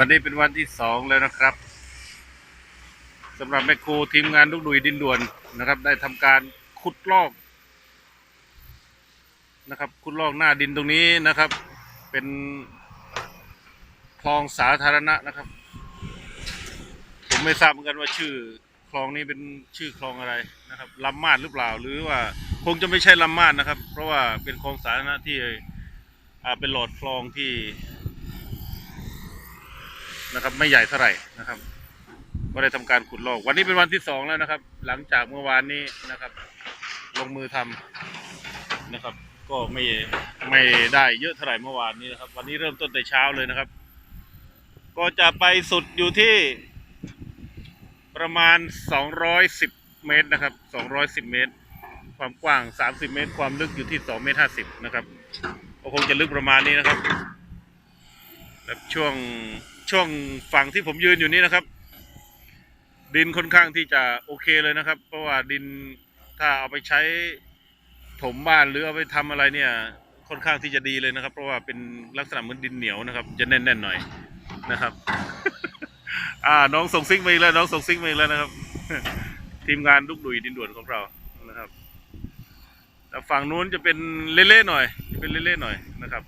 วันนี้เป็นวันที่สองแล้วนะครับสำหรับแมคโครทีมงานลูกดุยดินด่วนนะครับ ได้ทำการขุดลอกนะครับ ขุดลอกหน้าดินตรงนี้นะครับ เป็นคลองสาธารณะนะครับ ผมไม่ทราบเหมือนกันว่าชื่อคลองนี้เป็นชื่อคลองอะไรนะครับลำมาดหรือเปล่า หรือว่าคงจะไม่ใช่ลำมาดนะครับ เพราะว่าเป็นคลองสาธารณะที่เป็นหลอดคลองที่ นะครับ ไม่ใหญ่เท่าไหร่นะครับก็ได้ทำการขุดลอก วันนี้เป็นวันที่สองแล้วนะครับ หลังจากเมื่อวานนี้นะครับ ลงมือทำนะครับ ก็ไม่ไม่ได้เยอะเท่าไหร่เมื่อวานนี้นะครับ วันนี้เริ่มต้นแต่เช้าเลยนะครับ ก็จะไปสุดอยู่ที่ ประมาณ 210 เมตรนะครับ 210 เมตร ความกว้าง 30 เมตร ความลึกอยู่ที่2เมตร50นะครับก็คงจะลึกประมาณนี้นะครับ ช่วงช่วงฝั่งที่ผมยืนอยู่นี้นะครับ ดินค่อนข้างที่จะโอเคเลยนะครับ เพราะว่าดินถ้าเอาไปใช้ถมบ้านหรือเอาไปทำอะไรเนี่ยค่อนข้างที่จะดีเลยนะครับ เพราะว่าเป็นลักษณะเหมือนดินเหนียวนะครับ จะแน่นๆหน่อยนะครับ อ่าน้องส่งซิกมาอีกแล้ว น้องส่งซิกมาอีกแล้วนะครับ ทีมงานลูกดุยดินด่วนของเรานะครับแต่ฝั่งนู้นจะเป็นเละๆหน่อยจะเป็นเละๆหน่อยนะครับ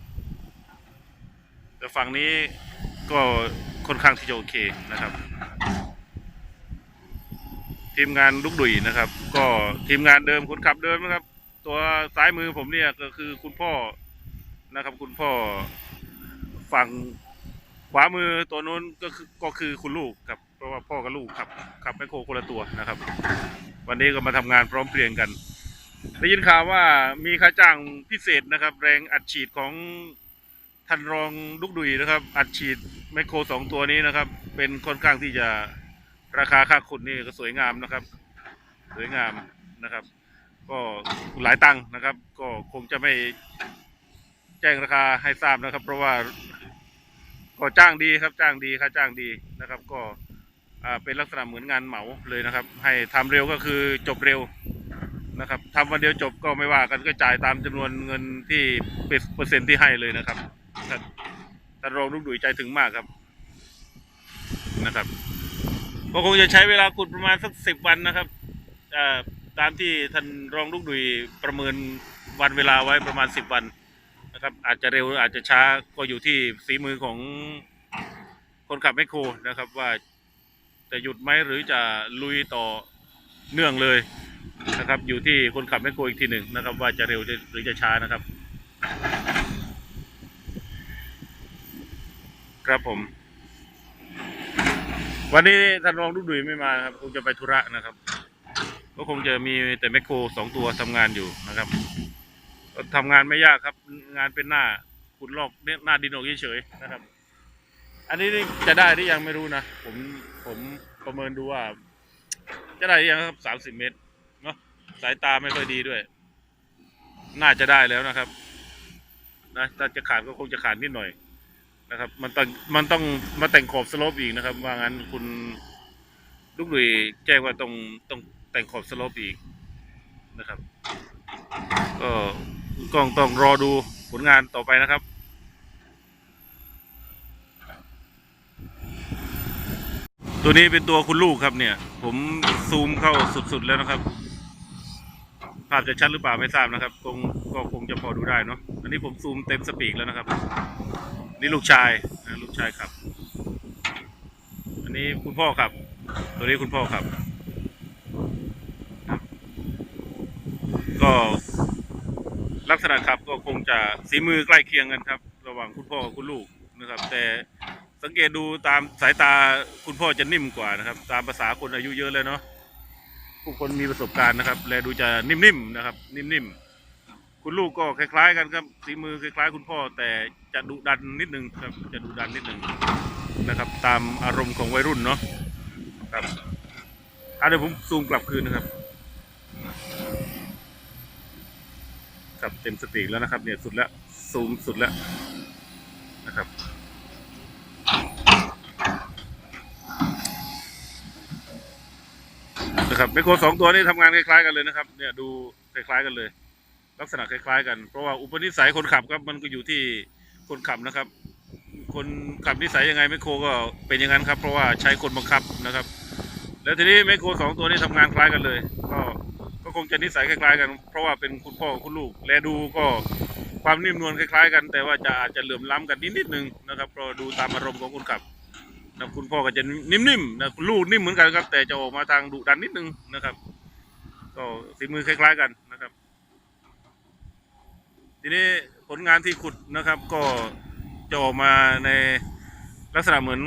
แต่ฝั่งนี้ก็ค่อนข้างที่จะโอเคนะครับ ทีมงานลูกดุยนะครับ ก็ทีมงานเดิมคนขับเดิมนะครับ ตัวซ้ายมือผมเนี่ยก็คือคุณพ่อนะครับ คุณพ่อฝั่งขวามือตัวนู้นก็คือก็คือคุณลูกครับ เพราะว่าพ่อกับลูกขับขับแมคโครคนละตัวนะครับ วันนี้ก็มาทำงานพร้อมเพรียงกันได้ยินข่าวว่ามีค่าจ้างพิเศษนะครับ แรงอัดฉีดของ ท่านรองลูกดุยนะครับ อัดฉีดไมโครสองตัวนี้นะครับ เป็นค่อนข้างที่จะราคาค่าขุดนี่ก็สวยงามนะครับ สวยงามนะครับ ก็หลายตังค์นะครับ ก็คงจะไม่แจ้งราคาให้ทราบนะครับ เพราะว่าก็จ้างดีครับจ้างดีค่าจ้างดีนะครับ ก็เป็นลักษณะเหมือนงานเหมาเลยนะครับ ให้ทำเร็วก็คือจบเร็วนะครับทำวันเดียวจบก็ไม่ว่ากันก็จ่ายตามจำนวนเงินที่เป็นเปอร์เซ็นต์ที่ให้เลยนะครับ ท่านท่านรองลูกดุยใจถึงมากครับนะครับก็คงจะใช้เวลาขุดประมาณสักสิบวันนะครับตามที่ท่านรองลูกดุยประเมินวันเวลาไว้ประมาณสิบวันนะครับ อาจจะเร็วออาจจะช้าก็อยู่ที่ฝีมือของคนขับแมคโครนะครับ ว่าจะหยุดไหมหรือจะลุยต่อเนื่องเลยนะครับ อยู่ที่คนขับแมคโครอีกทีหนึ่งนะครับ ว่าจะเร็วหรือจะช้านะครับ ครับผม วันนี้ท่านรองลูกดุยไม่มาครับคงจะไปธุระนะครับ ก็คงจะมีแต่แมคโครสองตัวทำงานอยู่นะครับก็ทำงานไม่ยากครับ งานเป็นหน้าขุดลอกเนี่ยหน้าดินออกเฉยๆนะครับ อันนี้จะได้หรือยังไม่รู้นะผมผมประเมินดูว่า จะได้ยังครับสามสิบเมตรเนาะสายตาไม่ค่อยดีด้วย น่าจะได้แล้วนะครับนะถ้าจะขาดก็คงจะขาดนิดหน่อย นะครับ มันต้องมันต้องมาแต่งขอบสโลปอีกนะครับ ว่างั้นคุณลูกดุยแจ้งว่าต้องต้องแต่งขอบสโลปอีกนะครับ ก็ก็ต้องรอดูผลงานต่อไปนะครับตัวนี้เป็นตัวคุณลูกครับเนี่ย ผมซูมเข้าสุดๆแล้วนะครับ ภาพจะชัดหรือเปล่าไม่ทราบนะครับคงก็คงจะพอดูได้เนาะอันนี้ผมซูมเต็มสปีกแล้วนะครับ นี่ลูกชายนะลูกชายครับ อันนี้คุณพ่อครับ ตัวนี้คุณพ่อครับ ก็ลักษณะขับก็คงจะสีมือใกล้เคียงกันครับ ระหว่างคุณพ่อกับคุณลูกนะครับ แต่สังเกตดูตามสายตาคุณพ่อจะนิ่มกว่านะครับ ตามภาษาคนอายุเยอะแล้วเนาะผู้คนมีประสบการณ์นะครับ แลดูจะนิ่มๆนะครับ นิ่มๆ คุณลูกก็คล้ายๆกันครับสีมือคล้ายๆ คุณพ่อ แต่จะดุดันนิดนึงครับจะดุดันนิดนึงนะครับ ตามอารมณ์ของวัยรุ่นเนาะครับอะเดี๋ยวผมซูมกลับคืนนะครับครับเต็มสติแล้วนะครับเนี่ยสุดแล้วซูมสุดแล้วนะครับนะครับไมโครสองตัวนี้ทำงานคล้ายๆกันเลยนะครับ เนี่ยดูคล้ายๆกันเลย ลักษณะคล้ายๆกัน เพราะว่าอุปนิสัยคนขับครับมันก็อยู่ที่คนขับนะครับ คนขับนิสัยยังไงแมโครก็เป็นอย่างนั้นครับ เพราะว่าใช้คนบังคับนะครับ แล้วทีนี้แมโครสองตัวนี้ทำงานคล้ายกันเลย ก็ก็คงจะนิสัยคล้ายๆ กัน เพราะว่าเป็นคุณพ่อคุณลูก และดูก็ความนิ่มนวลคล้ายๆ กัน แต่ว่าจะอาจจะเหลื่อมล้ำกันนิดนิดๆนึงนะครับเพราะดูตามอารมณ์ของคนขับนะคุณพ่อก็จะนิ่มๆนะคุณลูกนิ่มเหมือนกันครับ แต่จะออกมาทางดุดันนิดนึงนะครับ ก็ฝีมือคล้าย ๆ กันนะครับ ทีนี้ผลงานที่ขุดนะครับ ก็จะออกมาในลักษณะเหมือน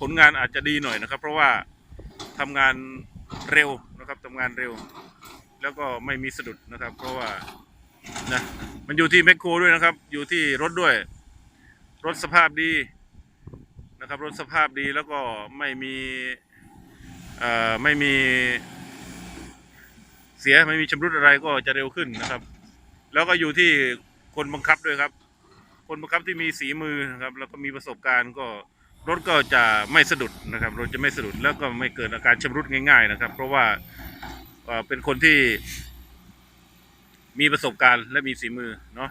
ผลงานอาจจะดีหน่อยนะครับ เพราะว่าทำงานเร็วนะครับทำงานเร็ว แล้วก็ไม่มีสะดุดนะครับ เพราะว่านะมันอยู่ที่แมคโครด้วยนะครับ อยู่ที่รถด้วย รถสภาพดีนะครับ รถสภาพดีแล้วก็ไม่มีไม่มีเสียไม่มีชำรุดอะไรก็จะเร็วขึ้นนะครับ แล้วก็อยู่ที่คนบังคับด้วยครับ คนบังคับที่มีสีมือนะครับ แล้วก็มีประสบการณ์ก็รถก็จะไม่สะดุดนะครับรถจะไม่สะดุดแล้วก็ไม่เกิดอาการชำรุดง่าย ๆนะครับ เพราะว่าเป็นคนที่มีประสบการณ์และมีฝีมือเนาะ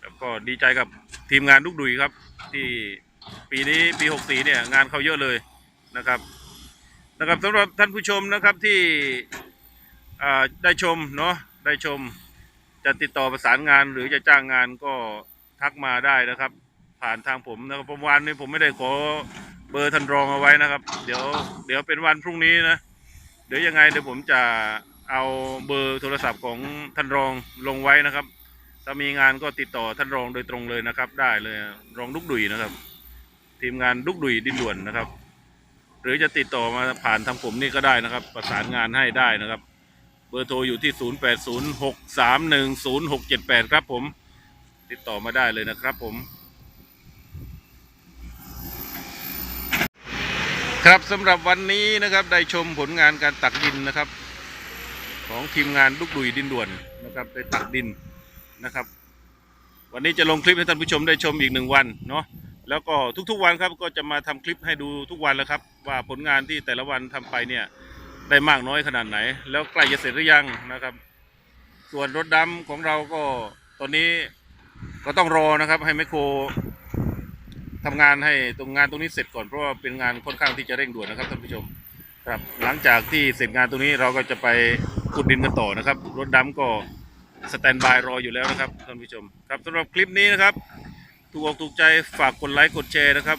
แล้วก็ดีใจกับทีมงานลูกดุยครับ ที่ปีนี้ปีหกสีเนี่ยงานเขาเยอะเลยนะครับนะครับสำหรับท่านผู้ชมนะครับที่ได้ชมเนาะ ได้ชม จะติดต่อประสานงานหรือจะจ้างงานก็ทักมาได้นะครับ ผ่านทางผมนะครับผมวันนี้ผมไม่ได้ขอเบอร์ท่านรองเอาไว้นะครับ เดี๋ยวเดี๋ยวเป็นวันพรุ่งนี้นะ เดี๋ยวยังไงเดี๋ยวผมจะเอาเบอร์โทรศัพท์ของท่านรองลงไว้นะครับ ถ้ามีงานก็ติดต่อท่านรองโดยตรงเลยนะครับ ได้เลยรองดุกดุยนะครับ ทีมงานดุกดุยดินด่วนนะครับ หรือจะติดต่อมาผ่านทางผมนี่ก็ได้นะครับ ประสานงานให้ได้นะครับ บอร์โทรอยู่ที่ 0806310678 ครับผม ติดต่อมาได้เลยนะครับผม ครับสำหรับวันนี้นะครับได้ชมผลงานการตักดินนะครับ ของทีมงานลูกดุยดินด่วนนะครับได้ตักดินนะครับ วันนี้จะลงคลิปให้ท่านผู้ชมได้ชมอีกหนึ่งวันเนาะแล้วก็ทุกๆวันครับก็จะมาทำคลิปให้ดูทุกวันแล้วครับ ว่าผลงานที่แต่ละวันทำไปเนี่ย ได้มากน้อยขนาดไหน แล้วใกล้จะเสร็จหรือยังนะครับ ส่วนรถดำของเราก็ตอนนี้ก็ต้องรอนะครับ ให้แมคโครทำงานให้ตรงงานตรงนี้เสร็จก่อนเพราะว่าเป็นงานค่อนข้างที่จะเร่งด่วนนะครับท่านผู้ชมครับ หลังจากที่เสร็จงานตรงนี้เราก็จะไปขุดดินกันต่อนะครับ รถดำก็สแตนบายรออยู่แล้วนะครับท่านผู้ชม ครับสำหรับคลิปนี้นะครับ ถูกอกถูกใจฝากกดไลค์กดแชร์นะครับ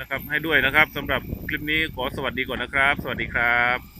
นะครับให้ด้วยนะครับสำหรับคลิปนี้ขอสวัสดีก่อนนะครับ สวัสดีครับ